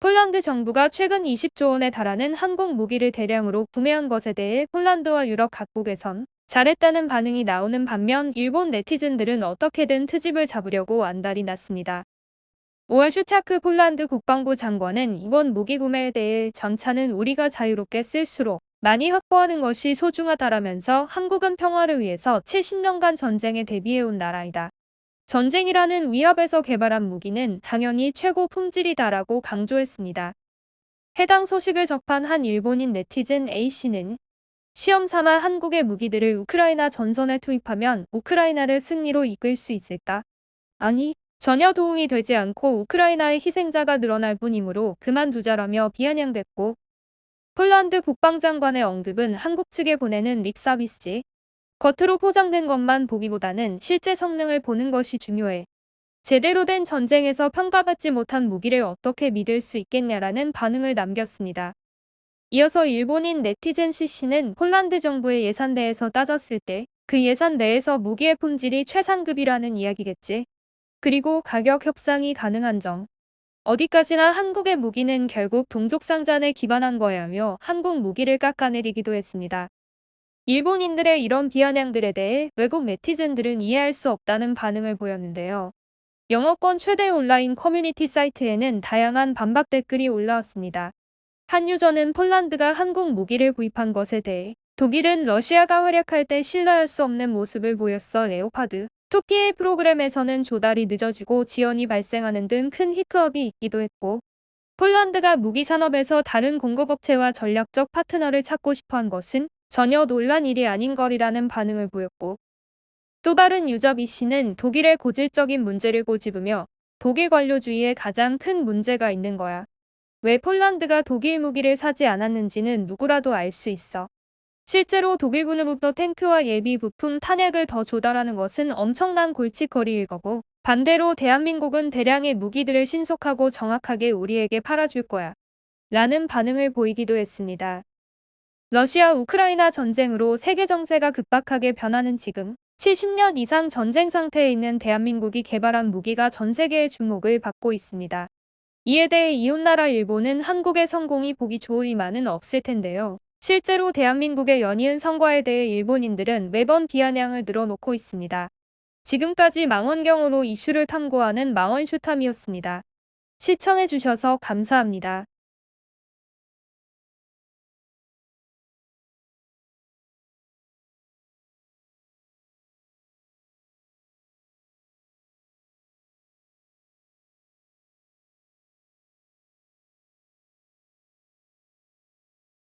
폴란드 정부가 최근 20조 원에 달하는 항공 무기를 대량으로 구매한 것에 대해 폴란드와 유럽 각국에선 잘했다는 반응이 나오는 반면 일본 네티즌들은 어떻게든 트집을 잡으려고 안달이 났습니다. 5월 슈차크 폴란드 국방부 장관은 이번 무기 구매에 대해 전차는 우리가 자유롭게 쓸수록 많이 확보하는 것이 소중하다라면서 한국은 평화를 위해서 70년간 전쟁에 대비해온 나라이다. 전쟁이라는 위협에서 개발한 무기는 당연히 최고 품질이다라고 강조했습니다. 해당 소식을 접한 한 일본인 네티즌 A씨는 시험 삼아 한국의 무기들을 우크라이나 전선에 투입하면 우크라이나를 승리로 이끌 수 있을까? 아니, 전혀 도움이 되지 않고 우크라이나의 희생자가 늘어날 뿐이므로 그만두자라며 비아냥댔고 폴란드 국방장관의 언급은 한국 측에 보내는 립서비스. 겉으로 포장된 것만 보기보다는 실제 성능을 보는 것이 중요해. 제대로 된 전쟁에서 평가받지 못한 무기를 어떻게 믿을 수 있겠냐라는 반응을 남겼습니다. 이어서 일본인 네티즌 CC는 폴란드 정부의 예산대에서 따졌을 때 그 예산 내에서 무기의 품질이 최상급이라는 이야기겠지. 그리고 가격 협상이 가능한 점. 어디까지나 한국의 무기는 결국 동족상잔에 기반한 거야며 한국 무기를 깎아내리기도 했습니다. 일본인들의 이런 비아냥들에 대해 외국 네티즌들은 이해할 수 없다는 반응을 보였는데요. 영어권 최대 온라인 커뮤니티 사이트에는 다양한 반박 댓글이 올라왔습니다. 한 유저는 폴란드가 한국 무기를 구입한 것에 대해 독일은 러시아가 활약할 때 신뢰할 수 없는 모습을 보였어 레오파드. 2PA 프로그램에서는 조달이 늦어지고 지연이 발생하는 등 큰 히크업이 있기도 했고 폴란드가 무기 산업에서 다른 공급업체와 전략적 파트너를 찾고 싶어 한 것은 전혀 놀란 일이 아닌 거리라는 반응을 보였고 또 다른 유저 B씨는 독일의 고질적인 문제를 꼬집으며 독일 관료주의에 가장 큰 문제가 있는 거야. 왜 폴란드가 독일 무기를 사지 않았는지는 누구라도 알 수 있어. 실제로 독일군으로부터 탱크와 예비 부품 탄약을 더 조달하는 것은 엄청난 골칫거리일 거고 반대로 대한민국은 대량의 무기들을 신속하고 정확하게 우리에게 팔아줄 거야. 라는 반응을 보이기도 했습니다. 러시아 우크라이나 전쟁으로 세계 정세가 급박하게 변하는 지금 70년 이상 전쟁 상태에 있는 대한민국이 개발한 무기가 전 세계의 주목을 받고 있습니다. 이에 대해 이웃나라 일본은 한국의 성공이 보기 좋으리만은 없을 텐데요. 실제로 대한민국의 연이은 성과에 대해 일본인들은 매번 비아냥을 늘어놓고 있습니다. 지금까지 망원경으로 이슈를 탐구하는 망원슈탐이었습니다. 시청해주셔서 감사합니다.